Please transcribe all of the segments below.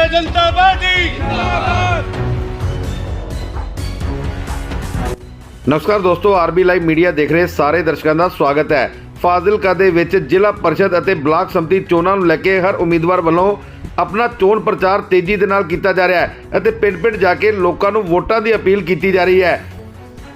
Bharatiya Janata party. ਨਮਸਕਾਰ ਦੋਸਤੋ, RB live media ਦੇਖ ਰਹੇ ਸਾਰੇ ਦਰਸ਼ਕਾਂ ਦਾ ਸਵਾਗਤ ਹੈ। ਫਾਜ਼ਿਲਕਾ ਦੇ ਵਿੱਚ ਜ਼ਿਲ੍ਹਾ ਪਰਿਸ਼ਦ ਅਤੇ ਬਲਾਕ ਸੰਮਤੀ ਚੋਣਾਂ ਨੂੰ ਲੈ ਕੇ ਹਰ ਉਮੀਦਵਾਰ ਵੱਲੋਂ ਆਪਣਾ ਚੋਣ ਪ੍ਰਚਾਰ ਤੇਜ਼ੀ ਦੇ ਨਾਲ ਕੀਤਾ ਜਾ ਰਿਹਾ ਹੈ ਅਤੇ ਪਿੰਡ-ਪਿੰਡ ਜਾ ਕੇ ਲੋਕਾਂ ਨੂੰ ਵੋਟਾਂ ਦੀ ਅਪੀਲ ਕੀਤੀ ਜਾ ਰਹੀ ਹੈ।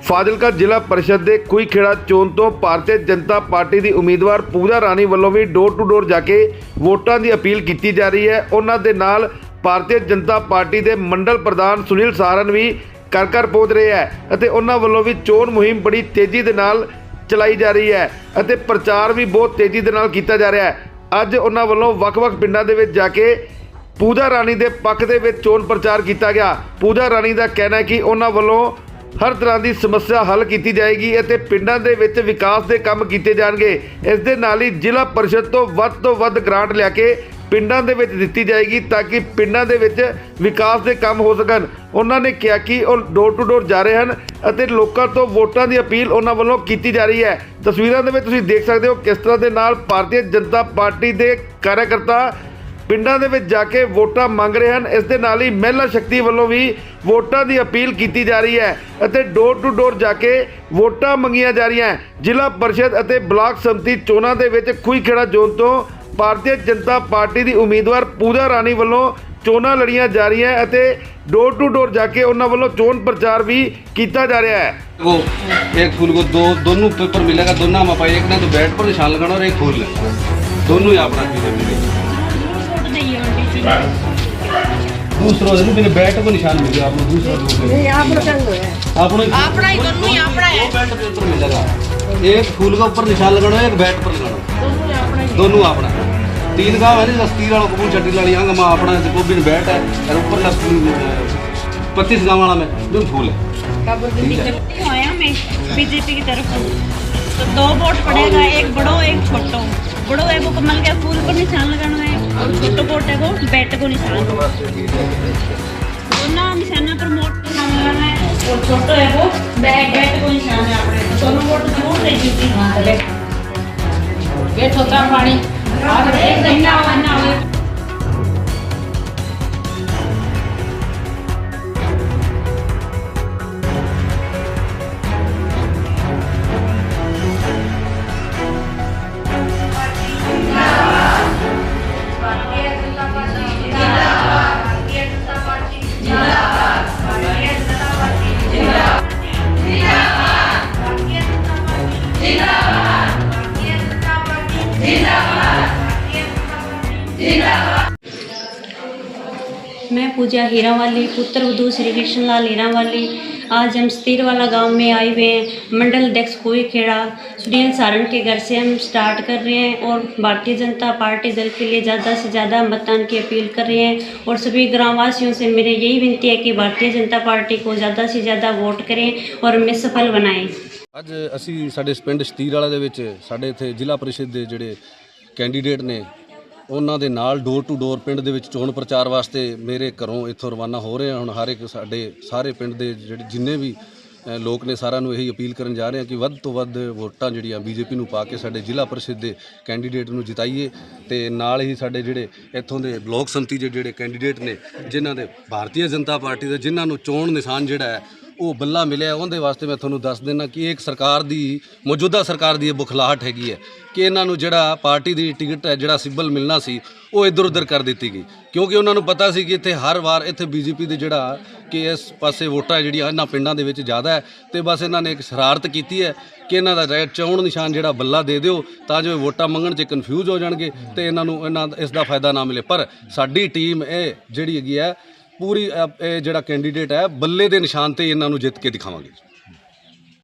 ਫਾਜ਼ਿਲਕਾ ਜ਼ਿਲ੍ਹਾ ਪਰਿਸ਼ਦ ਦੇ ਖੂਈਖੇੜਾ ਚੋਣ ਤੋਂ ਭਾਰਤੀ ਜਨਤਾ ਪਾਰਟੀ ਦੀ ਉਮੀਦਵਾਰ ਪੂਜਾ ਰਾਣੀ ਵੱਲੋਂ ਵੀ ਡੋਰ ਟੂ ਡੋਰ ਜਾ ਕੇ ਵੋਟਾਂ ਦੀ ਅਪੀਲ ਕੀਤੀ ਜਾ ਰਹੀ ਹੈ। ਉਹਨਾਂ ਦੇ ਨਾਲ ਭਾਰਤੀ ਜਨਤਾ ਪਾਰਟੀ ਦੇ ਮੰਡਲ ਪ੍ਰਧਾਨ ਸੁਨੀਲ ਸਾਰਨ ਵੀ ਘਰ ਘਰ ਪਹੁੰਚ ਰਹੇ ਹੈ ਅਤੇ ਉਹਨਾਂ ਵੱਲੋਂ ਵੀ ਚੋਣ ਮੁਹਿੰਮ ਬੜੀ ਤੇਜ਼ੀ ਦੇ ਨਾਲ ਚਲਾਈ ਜਾ ਰਹੀ ਹੈ ਅਤੇ ਪ੍ਰਚਾਰ ਵੀ ਬਹੁਤ ਤੇਜ਼ੀ ਦੇ ਨਾਲ ਕੀਤਾ ਜਾ ਰਿਹਾ ਹੈ। ਅੱਜ ਉਹਨਾਂ ਵੱਲੋਂ ਵੱਖ-ਵੱਖ ਪਿੰਡਾਂ ਦੇ ਵਿੱਚ ਜਾ ਕੇ ਪੂਜਾ ਰਾਣੀ ਦੇ ਪੱਖ ਦੇ ਵਿੱਚ ਚੋਣ ਪ੍ਰਚਾਰ ਕੀਤਾ ਗਿਆ। ਪੂਜਾ ਰਾਣੀ ਦਾ ਕਹਿਣਾ ਹੈ ਕਿ ਉਹਨਾਂ ਵੱਲੋਂ ਹਰ ਤਰ੍ਹਾਂ ਦੀ ਸਮੱਸਿਆ ਹੱਲ ਕੀਤੀ ਜਾਏਗੀ ਅਤੇ ਪਿੰਡਾਂ ਦੇ ਵਿੱਚ ਵਿਕਾਸ ਦੇ ਕੰਮ ਕੀਤੇ ਜਾਣਗੇ। ਇਸ ਦੇ ਨਾਲ ਹੀ ਜ਼ਿਲ੍ਹਾ ਪਰਿਸ਼ਦ ਤੋਂ ਵੱਧ ਤੋਂ ਵੱਧ ਗ੍ਰਾਂਟ ਲਿਆ ਕੇ ਪਿੰਡਾਂ ਦੇ ਵਿੱਚ ਦਿੱਤੀ ਜਾਏਗੀ ਤਾਂ ਕਿ ਪਿੰਡਾਂ ਦੇ ਵਿੱਚ ਵਿਕਾਸ ਦੇ ਕੰਮ ਹੋ ਸਕਣ। ਉਹਨਾਂ ਨੇ ਕਿਹਾ ਕਿ ਉਹ ਡੋਰ ਟੂ ਡੋਰ ਜਾ ਰਹੇ ਹਨ ਅਤੇ ਲੋਕਾਂ ਤੋਂ ਵੋਟਾਂ ਦੀ ਅਪੀਲ ਉਹਨਾਂ ਵੱਲੋਂ ਕੀਤੀ ਜਾ ਰਹੀ ਹੈ। ਤਸਵੀਰਾਂ ਦੇ ਵਿੱਚ ਤੁਸੀਂ ਦੇਖ ਸਕਦੇ ਹੋ ਕਿਸ ਤਰ੍ਹਾਂ ਦੇ ਨਾਲ ਭਾਰਤੀ ਜਨਤਾ ਪਾਰਟੀ ਦੇ ਕਾਰਜਕਰਤਾ ਪਿੰਡਾਂ ਦੇ ਵਿੱਚ ਜਾ ਕੇ ਵੋਟਾਂ ਮੰਗ ਰਹੇ ਹਨ। ਇਸ ਦੇ ਨਾਲ ਹੀ ਮਹਿਲਾ ਸ਼ਕਤੀ ਵੱਲੋਂ ਵੀ ਵੋਟਾਂ ਦੀ ਅਪੀਲ ਕੀਤੀ ਜਾ ਰਹੀ ਹੈ ਅਤੇ ਡੋਰ ਟੂ ਡੋਰ ਜਾ ਕੇ ਵੋਟਾਂ ਮੰਗੀਆਂ ਜਾ ਰਹੀਆਂ। ਜ਼ਿਲ੍ਹਾ ਪਰਿਸ਼ਦ ਅਤੇ ਬਲਾਕ ਸੰਮਤੀ ਚੋਣਾਂ ਦੇ ਵਿੱਚ ਖੂਈਖੇੜਾ ਜ਼ੋਨ ਤੋਂ ਭਾਰਤੀ ਜਨਤਾ ਪਾਰਟੀ ਦੀ ਉਮੀਦਵਾਰ ਪੂਜਾ ਰਾਣੀ ਵੱਲੋਂ ਚੋਣਾਂ ਲੜੀਆਂ ਜਾ ਰਹੀਆਂ ਹੈ ਅਤੇ ਡੋਰ ਟੂ ਡੋਰ ਜਾ ਕੇ ਉਹਨਾਂ ਵੱਲੋਂ ਚੋਣ ਪ੍ਰਚਾਰ ਵੀ ਕੀਤਾ ਜਾ ਰਿਹਾ ਹੈ वो एक फूल को दो दोनों पेपर मिलेगा दोनों हम पाए एक ना तो बैट पर निशान लगाना और एक फूल है दोनों ही अपना चीजें मिलेगी दूसरा है मेरे बैट को निशान मिल गया आपको दूसरा दूसरा आपने ਆਪਣਾ ਹੀ ਦੋਨੋਂ ਹੀ ਆਪਣਾ ਹੈ दो बैट पेपर मिलेगा एक फूल का ऊपर निशान लगाना एक बैट पर लगाना दोनों अपना तीन गाँव है ना तीन वाला कबूल चट्टी वाली यहाँ का अपना जो भी बैट है और ऊपर पच्चीस गाँव वाला में दोनों फूल है होया में बीजेपी की तरफ तो दो वोट पड़ेगा एक बड़ो एक छोटो बड़ो है वो कमल के फूल को निशान लगाना है और छोटो वोट है वो बैट को निशान दोनों निशाना पर वोट निशान लगाना है और छोटो है वो बैट बैट को निशान है अपने तो दोनों वोट जरूर से जीती बैठ होता पानी मैं पूजा हीरा वाली पुत्र वधू श्री कृष्ण लाल हीरा वाली आज हम स्थिर वाला गांव में आए हुए हैं मंडल अध्यक्ष कोई खेड़ा सुनील सारण के घर से हम स्टार्ट कर रहे हैं और भारतीय जनता पार्टी दल के लिए ज़्यादा से ज़्यादा मतदान की अपील कर रहे हैं और सभी ग्रामवासियों से मेरे यही विनती है कि भारतीय जनता पार्टी को ज़्यादा से ज़्यादा वोट करें और हमें सफल बनाएं ਅੱਜ ਅਸੀਂ ਸਾਡੇ ਪਿੰਡ ਸ਼ਤੀਰ ਵਾਲਾ ਦੇ ਵਿੱਚ ਸਾਡੇ ਇੱਥੇ ਜ਼ਿਲ੍ਹਾ ਪਰਿਸ਼ਦ ਦੇ ਜਿਹੜੇ ਕੈਂਡੀਡੇਟ ਨੇ ਉਹਨਾਂ ਦੇ ਨਾਲ ਡੋਰ ਟੂ ਡੋਰ ਪਿੰਡ ਦੇ ਵਿੱਚ ਚੋਣ ਪ੍ਰਚਾਰ ਵਾਸਤੇ ਮੇਰੇ ਘਰੋਂ ਇੱਥੋਂ ਰਵਾਨਾ ਹੋ ਰਹੇ ਹਾਂ। ਹੁਣ ਹਰ ਇੱਕ ਸਾਡੇ ਸਾਰੇ ਪਿੰਡ ਦੇ ਜਿਹੜੇ ਜਿੰਨੇ ਵੀ ਲੋਕ ਨੇ ਸਾਰਿਆਂ ਨੂੰ ਇਹੀ ਅਪੀਲ ਕਰਨ ਜਾ ਰਹੇ ਹਾਂ ਕਿ ਵੱਧ ਤੋਂ ਵੱਧ ਵੋਟਾਂ ਜਿਹੜੀਆਂ ਬੀਜੇਪੀ ਨੂੰ ਪਾ ਕੇ ਸਾਡੇ ਜ਼ਿਲ੍ਹਾ ਪਰਿਸ਼ਦ ਦੇ ਕੈਂਡੀਡੇਟ ਨੂੰ ਜਿਤਾਈਏ ਤੇ ਨਾਲ ਹੀ ਸਾਡੇ ਜਿਹੜੇ ਇੱਥੋਂ ਦੇ ਬਲਾਕ ਸੰਮਤੀ ਦੇ ਜਿਹੜੇ ਕੈਂਡੀਡੇਟ ਨੇ, ਜਿਨ੍ਹਾਂ ਦੇ ਭਾਰਤੀ ਜਨਤਾ ਪਾਰਟੀ ਦੇ ਜਿਨ੍ਹਾਂ ਨੂੰ ਚੋਣ ਨਿਸ਼ਾਨ ਜਿਹੜਾ ਹੈ ਉਹ ਬੱਲਾ ਮਿਲਿਆ ਉਹਦੇ ਵਾਸਤੇ ਮੈਂ ਤੁਹਾਨੂੰ ਦੱਸ ਦਿੰਦਾ ਕਿ ਇਹ ਇੱਕ ਸਰਕਾਰ ਦੀ, ਮੌਜੂਦਾ ਸਰਕਾਰ ਦੀ ਇਹ ਬੁਖਲਾਹਟ ਹੈਗੀ ਹੈ ਕਿ ਇਹਨਾਂ ਨੂੰ ਜਿਹੜਾ ਪਾਰਟੀ ਦੀ ਟਿਕਟ ਹੈ, ਜਿਹੜਾ ਸਿਬਲ ਮਿਲਣਾ ਸੀ, ਉਹ ਇੱਧਰ ਉੱਧਰ ਕਰ ਦਿੱਤੀ ਗਈ। ਕਿਉਂਕਿ ਉਹਨਾਂ ਨੂੰ ਪਤਾ ਸੀ ਕਿ ਇੱਥੇ ਹਰ ਵਾਰ ਇੱਥੇ ਬੀਜੇਪੀ ਦੇ ਜਿਹੜਾ ਕਿ ਇਸ ਪਾਸੇ ਵੋਟਾਂ ਜਿਹੜੀਆਂ ਇਹਨਾਂ ਪਿੰਡਾਂ ਦੇ ਵਿੱਚ ਜ਼ਿਆਦਾ ਹੈ ਤੇ ਬਸ ਇਹਨਾਂ ਨੇ ਇੱਕ ਸ਼ਰਾਰਤ ਕੀਤੀ ਹੈ ਕਿ ਇਹਨਾਂ ਦਾ ਰੈਡ ਚੌਣ ਨਿਸ਼ਾਨ ਜਿਹੜਾ ਬੱਲਾ ਦੇ ਦਿਓ ਤਾਂ ਜੋ ਵੋਟਾਂ ਮੰਗਣ 'ਚ ਕਨਫਿਊਜ਼ ਹੋ ਜਾਣਗੇ ਤੇ ਇਹਨਾਂ ਨੂੰ ਇਹਨਾਂ ਇਸ ਦਾ ਫਾਇਦਾ ਨਾ ਮਿਲੇ। ਪਰ ਸਾਡੀ ਟੀਮ ਇਹ ਜਿਹੜੀ ਹੈਗੀ ਹੈ ਪੂਰੀ ਅ, ਇਹ ਜਿਹੜਾ ਕੈਂਡੀਡੇਟ ਹੈ ਬੱਲੇ ਦੇ ਨਿਸ਼ਾਨ ਤੇ ਇਹਨਾਂ ਨੂੰ ਜਿੱਤ ਕੇ ਦਿਖਾਵਾਂਗੇ।